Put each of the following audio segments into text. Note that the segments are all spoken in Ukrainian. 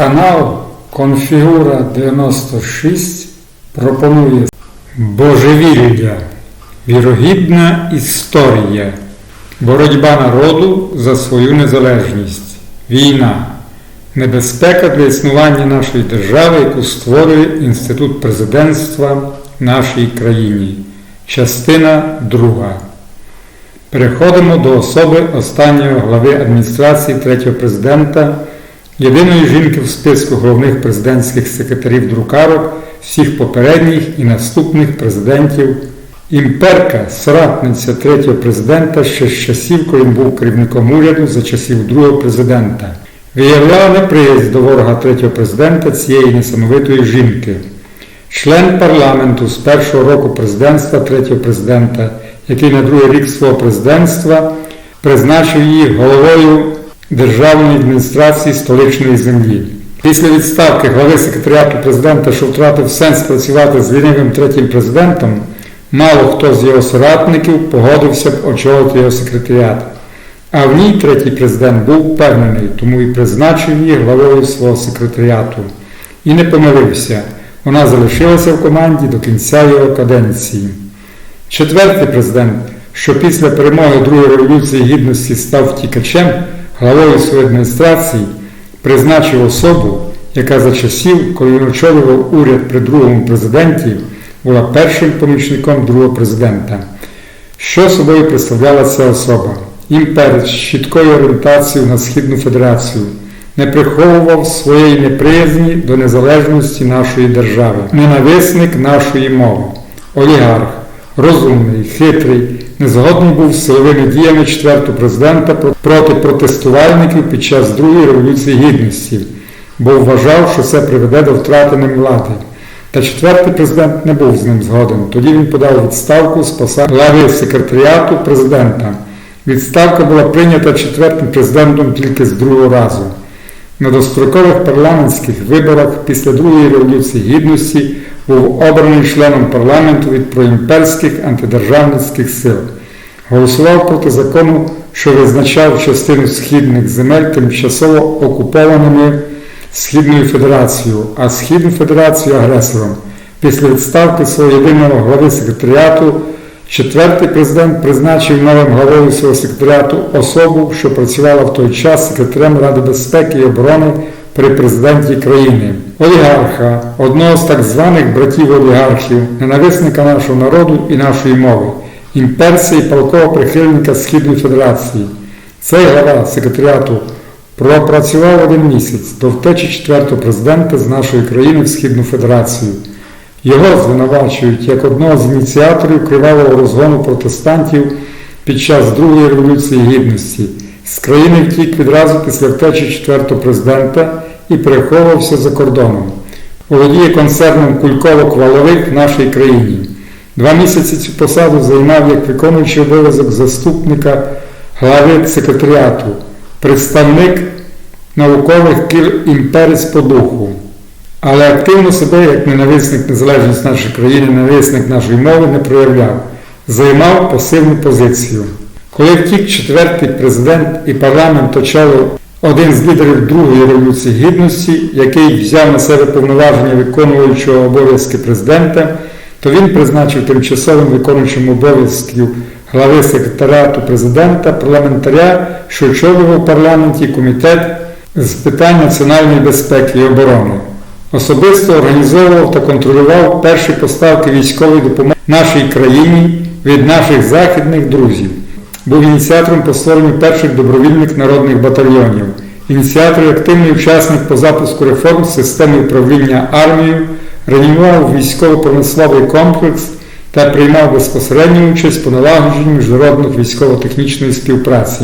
Канал Конфігура 96 пропонує Божевілля. Вірогідна історія. Боротьба народу за свою незалежність. Війна. Небезпека для існування нашої держави, яку створює Інститут президентства нашій країні. Частина 2. Переходимо до особи останнього глави адміністрації третього президента, єдиної жінки в списку головних президентських секретарів друкарок всіх попередніх і наступних президентів. Імперка, соратниця третього президента ще з часів, коли він був керівником уряду за часів другого президента, виявляла неприязнь до ворога третього президента цієї несамовитої жінки. Член парламенту з першого року президентства третього президента, який на другий рік свого президентства призначив її головою Державної адміністрації столичної землі. Після відставки глави секретаріату президента, що втратив сенс працювати з лінивим третім президентом, мало хто з його соратників погодився б очолити його секретаріат. А в ній третій президент був впевнений, тому і призначив її главою свого секретаріату. І не помилився. Вона залишилася в команді до кінця його каденції. Четвертий президент, що після перемоги Другої революції гідності став втікачем, главою своєї адміністрації, призначив особу, яка за часів, коли він очолював уряд при другому президенті, була першим помічником другого президента. Що собою представляла ця особа? Імперець з чіткою орієнтацією на Східну Федерацію не приховував своєї неприязні до незалежності нашої держави, ненависник нашої мови, олігарх, розумний, хитрий, незгодний був з силовими діями четвертого президента проти протестувальників під час Другої революції гідності, бо вважав, що це приведе до втрати ним влади. Та четвертий президент не був з ним згоден. Тоді він подав відставку з посади глави секретаріату президента. Відставка була прийнята четвертим президентом тільки з другого разу. На дострокових парламентських виборах після Другої революції гідності був обраний членом парламенту від проімперських антидержавницьких сил. Голосував проти закону, що визначав частину східних земель тимчасово окупованими Східною Федерацією, а Східну Федерацію агресором. Після відставки свого єдиного глави секретаріату четвертий президент призначив новим главою свого секретаріату особу, що працювала в той час секретарем Ради безпеки і оборони при президенті країни, олігарха, одного з так званих братів олігархів, ненависника нашого народу і нашої мови, імперця і палкового прихильника Східної Федерації. Цей глава секретаріату пропрацював один місяць до втечі четвертого президента з нашої країни в Східну Федерацію. Його звинувачують як одного з ініціаторів кривавого розгону протестантів під час Другої революції гідності. З країни втік відразу після втечі четвертого президента і переховувався за кордоном. Володіє концерном кульковок валових в нашій країні. Два місяці цю посаду займав як виконуючий обов'язок заступника глави секретаріату, представник наукових кіл імперець по духу. Але активно себе, як ненависник незалежності нашої країни, ненависник нашої мови не проявляв, займав пасивну позицію. Коли втік четвертий президент і парламент очолив один з лідерів Другої революції гідності, який взяв на себе повноваження виконуючого обов'язки президента, то він призначив тимчасовим виконуючим обов'язків глави секретаріату президента, парламентаря, що очолював в парламенті комітет з питань національної безпеки і оборони. Особисто організовував та контролював перші поставки військової допомоги нашій країні від наших західних друзів. Був ініціатором по створенню перших добровільних народних батальйонів, ініціатор і активний учасник по запуску реформ системи управління армією, реанімував військово-промисловий комплекс та приймав безпосередню участь по налагодженню міжнародної військово-технічної співпраці.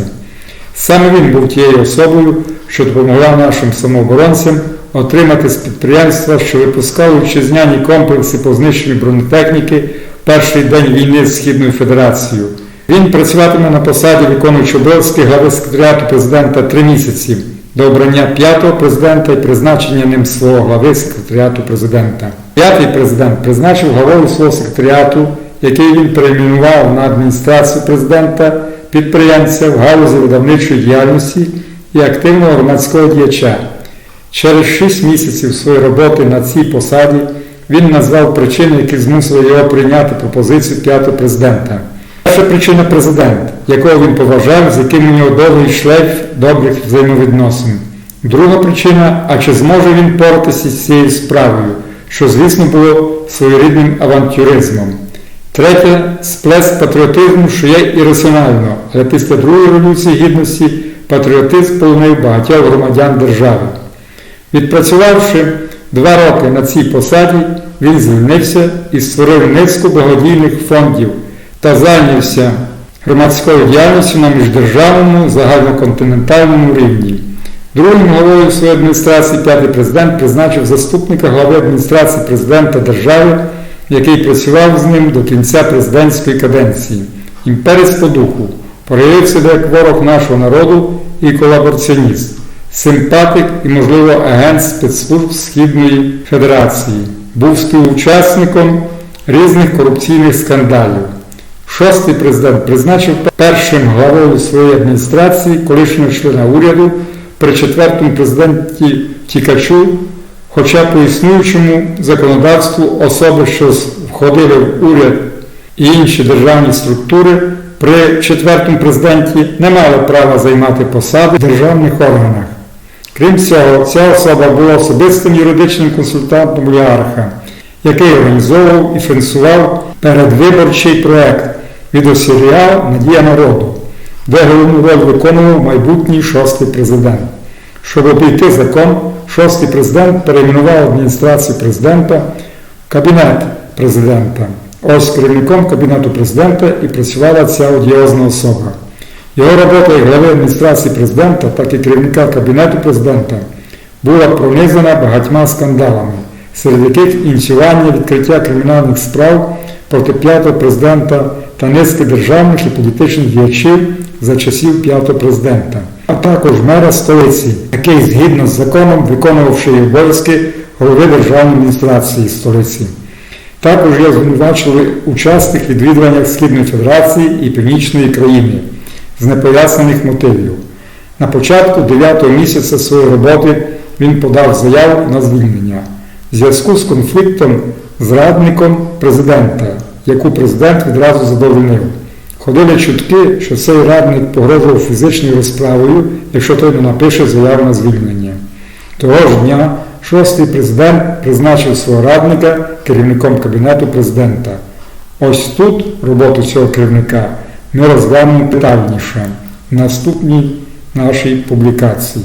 Саме він був тією особою, що допомогла нашим самооборонцям отримати з підприємства, що випускали вітчизняні комплекси по знищенню бронетехніки перший день війни з Східною Федерацією. Він працюватиме на посаді виконуючого обов'язки глави секретаріату президента три місяці до обрання п'ятого президента і призначення ним свого глави секретаріату президента. П'ятий президент призначив главою свого секретаріату, який він перейменував на адміністрацію президента, підприємця в галузі видавничої діяльності і активного громадського діяча. Через 6 місяців своєї роботи на цій посаді він назвав причини, які змусили його прийняти пропозицію п'ятого президента. Перша причина президент, якого він поважав, з яким у нього довгий шлейф добрих взаємовідносин. Друга причина, а чи зможе він поратися з цією справою, що, звісно, було своєрідним авантюризмом. Третє сплеск патріотизму, що є ірраціонально, але після Другої революції гідності патріотизм полонив багатьох громадян держави. Відпрацювавши два роки на цій посаді, він звільнився і створив низку благодійних фондів та зайнявся громадською діяльністю на міждержавному загальноконтинентальному рівні. Другим головою своєї адміністрації п'ятий президент призначив заступника глави адміністрації президента держави, який працював з ним до кінця президентської каденції. Імперець по духу проявив себе як ворог нашого народу і колабораціоніст, симпатик і, можливо, агент спецслужб Східної Федерації. Був співучасником різних корупційних скандалів. Шостий президент призначив першим главою своєї адміністрації колишнього члена уряду при четвертому президенті Тікачу, хоча по існуючому законодавству особи, що входили в уряд і інші державні структури, при четвертому президенті не мали права займати посади в державних органах. Крім цього, ця особа була особистим юридичним консультантом олігарха, який організовував і фінансував передвиборчий проект відеосеріал Надія народу, де головну роль виконував майбутній шостий президент. Щоб обійти закон, шостий президент перейменував адміністрацію президента в кабінет президента. Ось керівником кабінету президента і працювала ця одіозна особа. Його робота як глави адміністрації президента, так і керівника кабінету президента була пронизана багатьма скандалами, серед яких ініціювання відкриття кримінальних справ проти п'ятого президента та низки державних і політичних діячів за часів п'ятого президента, а також мера столиці, який згідно з законом виконувавши обов'язки голови державної адміністрації столиці. Також його звинувачили учасник відвідування Східної Федерації і Північної країни з непояснених мотивів. На початку 9-го місяця своєї роботи він подав заяву на звільнення в зв'язку з конфліктом з радником президента, яку президент відразу задовольнив. Ходили чутки, що цей радник погрожував фізичною розправою, якщо той не напише заяву на звільнення. Того ж дня шостий президент призначив свого радника керівником кабінету президента. Ось тут роботу цього керівника ми розглянемо детальніше в наступній нашій публікації.